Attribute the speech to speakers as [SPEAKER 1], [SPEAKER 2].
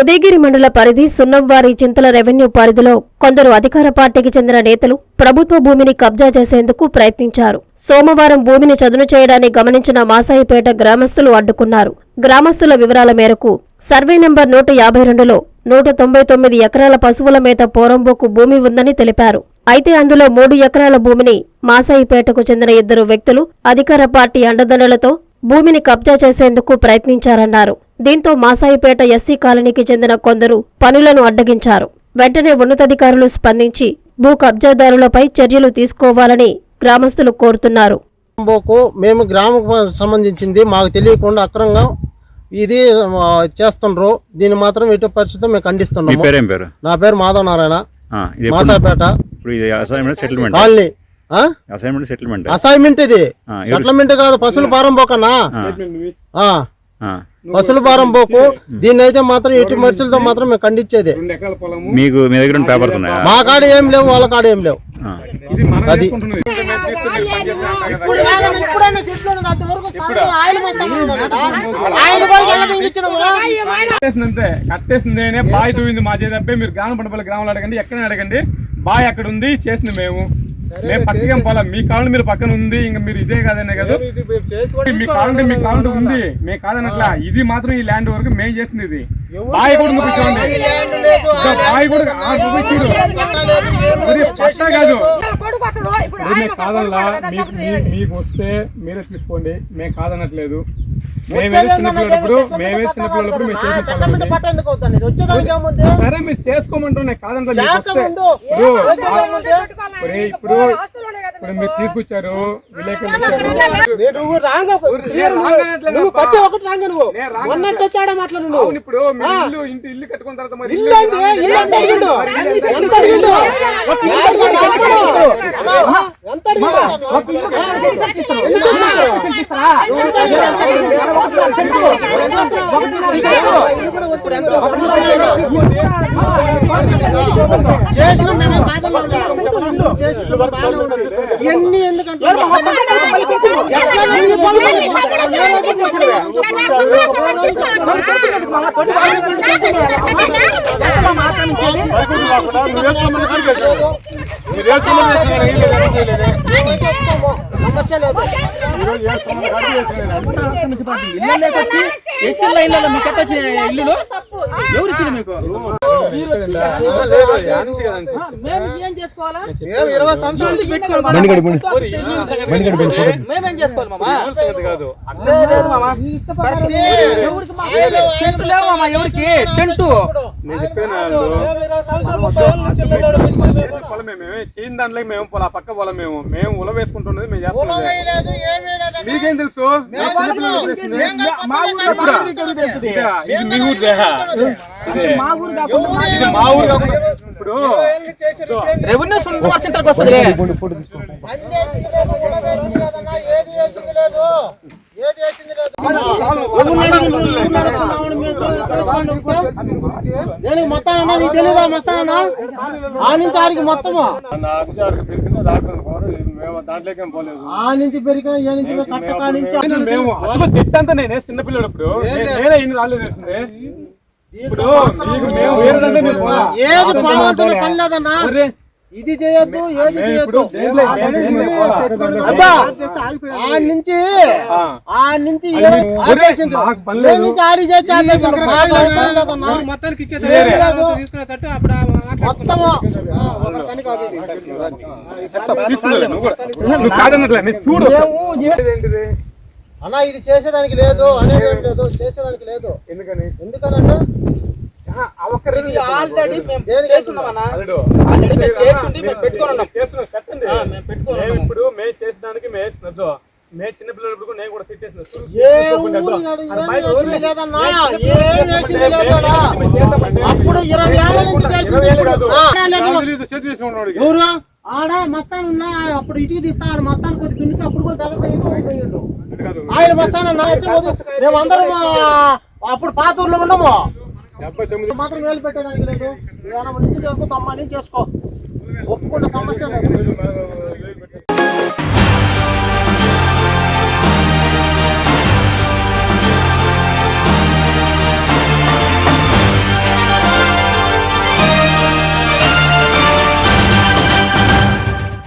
[SPEAKER 1] ఉదయగిరి మండల పరిధి సున్నంవారి చింతల రెవెన్యూ పరిధిలో కొందరు అధికార పార్టీకి చెందిన నేతలు ప్రభుత్వ భూమిని కబ్జా చేసేందుకు ప్రయత్నించారు. సోమవారం భూమిని చదును చేయడాన్ని గమనించిన మాసాయిపేట గ్రామస్తులు అడ్డుకున్నారు. గ్రామస్తుల వివరాల మేరకు సర్వే నెంబర్ నూట యాభై రెండులో నూట తొంభై తొమ్మిది ఎకరాల పశువుల మేత పోరంబోకు భూమి ఉందని తెలిపారు. అయితే అందులో మూడు ఎకరాల భూమిని మాసాయిపేటకు చెందిన ఇద్దరు వ్యక్తులు అధికార పార్టీ అండదండలతో భూమిని కబ్జా చేసేందుకు ప్రయత్నించారన్నారు. దీంతో మాసాయిపేట ఎస్సీ కాలనీకి చెందిన కొందరు పనులను అడ్డగించారు. వెంటనే ఉన్నతాధికారులు స్పందించి భూ కబ్జాదారులపై చర్యలు తీసుకోవాలని గ్రామస్తులు కోరుతున్నారు.
[SPEAKER 2] మేము గ్రామకు సంబంధించింది మాకు తెలియకుండా అక్రంగా ఇది చేస్తుండ్రు. దీన్ని మాత్రం ఎటు పరిస్థితి మేము
[SPEAKER 3] పేరు
[SPEAKER 2] నా పేరు Madhava Narayana Masapeta
[SPEAKER 3] assignment settlement
[SPEAKER 2] colony. ఆ?
[SPEAKER 3] అసైన్మెంట్ సెటిల్మెంట్
[SPEAKER 2] అసైన్మెంట్ ఇది. సెటిల్మెంట్ కాదు పసుల పారం పోకన్నా పసుల పారం పోకు. దీన్ని అయితే మాత్రం ఎటు మనుషులతో మాత్రం మేము ఖండించేది.
[SPEAKER 3] మీకు మీ దగ్గర పేపర్స్ ఉన్నాయా?
[SPEAKER 2] మా కాడ ఏం లేవు వాళ్ళ కాడ ఏం లేవు. అది.
[SPEAKER 4] కట్టేసిందంతే కట్టేసిందేనే బాయ్ తూవింది మా చేతి మీరు గ్రామ పంటపల్లి గ్రామంలో అడగండి ఎక్కడ అడగండి. బాయ్ అక్కడ ఉంది చేసింది మేము. మేము పక్కగా పోలా? మీ కాలంలో మీరు పక్కన ఉంది ఇంకా మీరు ఇదే కాదనే కదా? మీ కాలంలో మీ కాలంలో ఉంది. మేము కాదనట్లా. ఇది మాత్రం ఈ ల్యాండ్ వరకు మేము చేసింది ఇది. బాయ్ కూడా ముగించండి బాయ్ కూడా. మరి పట్టా కాదు. మేము మీకు వస్తే మీరే తీసుకోండి. మేము కాదనట్లేదు. మేమే మేమే సరే మీరు చేసుకోమంటున్నా కాదంటే మీకు
[SPEAKER 2] చేస్తాం
[SPEAKER 4] వస్తే-
[SPEAKER 2] ఉండు.
[SPEAKER 4] ఇప్పుడు ఇప్పుడు మీరు తీసుకొచ్చారు
[SPEAKER 2] నువ్వు. ప్రతి ఒక్కటి రాంగ్ నువ్వు మొన్నట్టు వచ్చాడా మాట్లాడు నువ్వు
[SPEAKER 4] ఇప్పుడు ఇల్లు ఇంటి ఇల్లు కట్టుకున్న తర్వాత మరి
[SPEAKER 2] ఇల్లు అంది ఇల్లు ఎంత అడిగిండు ఎంత అడిగిండు ఒక ఇల్లు అడిగిండు చెప్పడు. అమ్మా, ఎంత అడిగిండు ఎంత అడిగిండు? ఎంత ఎంత చేసిన చేసిన ఉంది ఇవన్నీ ఎందుకంటే రోజు
[SPEAKER 4] మీరు వేసుకోమని చేస్తున్నారు, ఏం లేదు, ఏం
[SPEAKER 2] మేము
[SPEAKER 5] చేసుకోవాలి మామా
[SPEAKER 4] కాదు
[SPEAKER 5] లేదు మామా మామా ఎవరికి
[SPEAKER 4] నేను చెప్పాను చేయని దాంట్లో మేము ఆ పక్క పొలం మేము మేము ఉల వేసుకుంటున్నది మేము
[SPEAKER 2] లేదన్నా.
[SPEAKER 4] మీకేం తెలుసు మా ఊరు మీ ఊరు
[SPEAKER 5] కాకుండా
[SPEAKER 4] ఊరు కాకుండా ఇప్పుడు
[SPEAKER 5] రెవెన్యూ సుందర సెంటర్కి వస్తుంది.
[SPEAKER 2] పని చేసింది లేదు, ఏది లేదు. మొత్తం అన్నా నీకు తెలీదా మొత్తం ఆ నుంచి ఆడికి మొత్తము.
[SPEAKER 4] దాంట్లోకేం పోలేదు.
[SPEAKER 2] ఆ నుంచి పెరిగిన ఏ నుంచి కట్టకా నుంచి
[SPEAKER 4] తిట్టంతా నేనే చిన్న పిల్లడు ఇప్పుడు. నేనే ఇన్ని రాళ్ళు వేసింది ఇప్పుడు.
[SPEAKER 2] ఏది పోవాల్సిన పని లేదన్నా. ఇది చేయొద్దు ఏది చేయొద్దు. ఆ నుంచి
[SPEAKER 4] ఆ.
[SPEAKER 2] నుంచి ఆడి
[SPEAKER 4] కాదన్నట్లే నేను చూడు. ఏంటిది?
[SPEAKER 2] అన్నా ఇది చేసేదానికి లేదు అనేది ఏం లేదు చేసేదానికి లేదు.
[SPEAKER 4] ఎందుకని?
[SPEAKER 2] ఎందుకనంటే.
[SPEAKER 5] ఆల్రెడీ మేము. ఆల్రెడీ మేము చేస్తుండి మేము పెట్టుకొని ఉన్నాం
[SPEAKER 4] చేస్తున్నాం, కట్టండి.
[SPEAKER 5] ఆ, మేము పెట్టుకొని
[SPEAKER 4] మేము
[SPEAKER 5] ఉన్నాము.
[SPEAKER 4] ఇప్పుడు మేము చేసడానికి మేము వేసినద్దు మేము చిన్న పిల్లలు కూడా నేను కూడా తిట్టేసిన
[SPEAKER 2] అప్పుడు ఇరవై ఏళ్ళ నుంచి ఆడ మస్తాన్ ఉన్నా అప్పుడు ఇటుకి తీస్తా ఆడ మస్తాన్ కొద్ది దున్నికి అప్పుడు కూడా. ఆయన మస్తాన్ మేమందరం అప్పుడు పాత ఊర్లో ఉన్నాము. మాత్రం వేలు పెట్టేదానికి లేదు. ఏమైనా నుంచి చేసుకో తమ్మ నుంచి చేసుకో. ఒప్పుకున్న సమస్య లేదు.